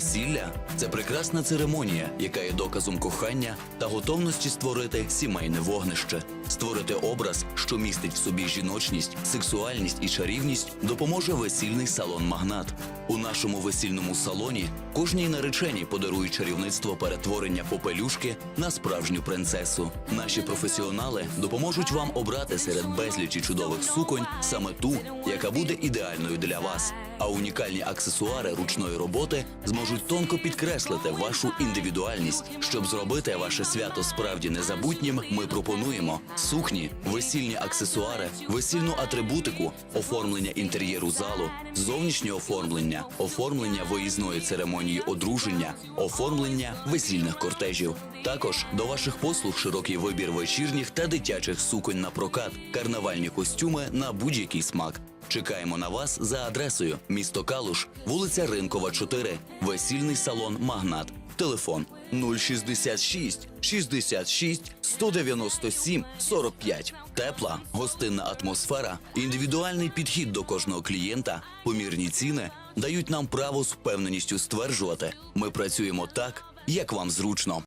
Весілля це прекрасна церемонія, яка є доказом кохання та готовності створити сімейне вогнище. Створити образ, що містить в собі жіночність, сексуальність і чарівність, допоможе весільний салон Магнат. У нашому весільному салоні кожній нареченій подарують чарівництво перетворення попелюшки на справжню принцесу. Наші професіонали допоможуть вам обрати серед безлічі чудових суконь саме ту, яка буде ідеальною для вас. А унікальні аксесуари ручної роботи зможуть тонко підкреслити вашу індивідуальність. Щоб зробити ваше свято справді незабутнім, ми пропонуємо сукні, весільні аксесуари, весільну атрибутику, оформлення інтер'єру залу, зовнішнє оформлення, оформлення виїзної церемонії одруження, оформлення весільних кортежів. Також до ваших послуг широкий вибір вечірніх та дитячих суконь на прокат, карнавальні костюми на будь-який смак. Чекаємо на вас за адресою місто Калуш, вулиця Ринкова, 4, весільний салон Магнат. Телефон 066 66 197 45. Тепла, гостинна атмосфера, індивідуальний підхід до кожного клієнта, помірні ціни дають нам право з впевненістю стверджувати, ми працюємо так, як вам зручно.